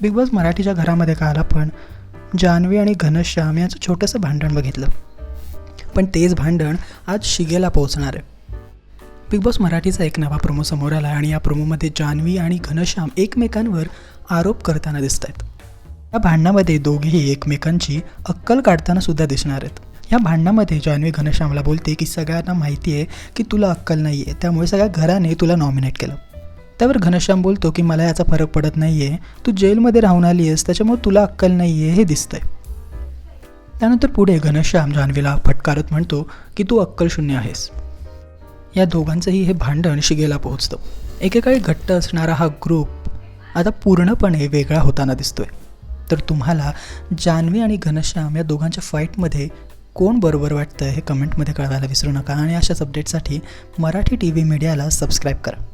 Big boss मराठीच्या घरामध्ये काल आपण जान्हवी आणि घनश्याम यांचं छोटंसं भांडण बघितलं. पण तेच भांडण आज शिगेला पोहोचणार आहे. बिग बॉस मराठीचा एक नवा प्रोमो समोर आला आणि या प्रोमोमध्ये जान्हवी आणि घनश्याम एकमेकांवर आरोप करताना दिसत आहेत या भांडणामध्ये दोघेही एकमेकांची अक्कल काढताना सुद्धा दिसणार आहेत. या भांडणामध्ये जान्हवी घनश्यामला बोलते की सगळ्यांना माहिती आहे की तुला अक्कल नाही आहे त्यामुळे सगळ्या घराने तुला नॉमिनेट केलं. त्यावर घनश्याम बोलतो की मला याचा फरक पडत नाही आहे तू जेलमध्ये राहून आली आहेस त्याच्यामुळे तुला अक्कल नाही आहे हे दिसतंय. त्यानंतर पुढे घनश्याम जान्हवीला फटकारत म्हणतो की तू अक्कल शून्य आहेस. या दोघांचंही हे भांडण शिगेला पोहोचतं. एकेकाळी घट्ट असणारा हा ग्रुप आता पूर्णपणे वेगळा होताना दिसतोय. तर तुम्हाला जान्हवी आणि घनश्याम या दोघांच्या फाईटमध्ये कोण बरोबर वाटतं हे कमेंटमध्ये कळवायला विसरू नका आणि अशाच अपडेटसाठी मराठी टी व्ही मीडियाला सबस्क्राईब करा.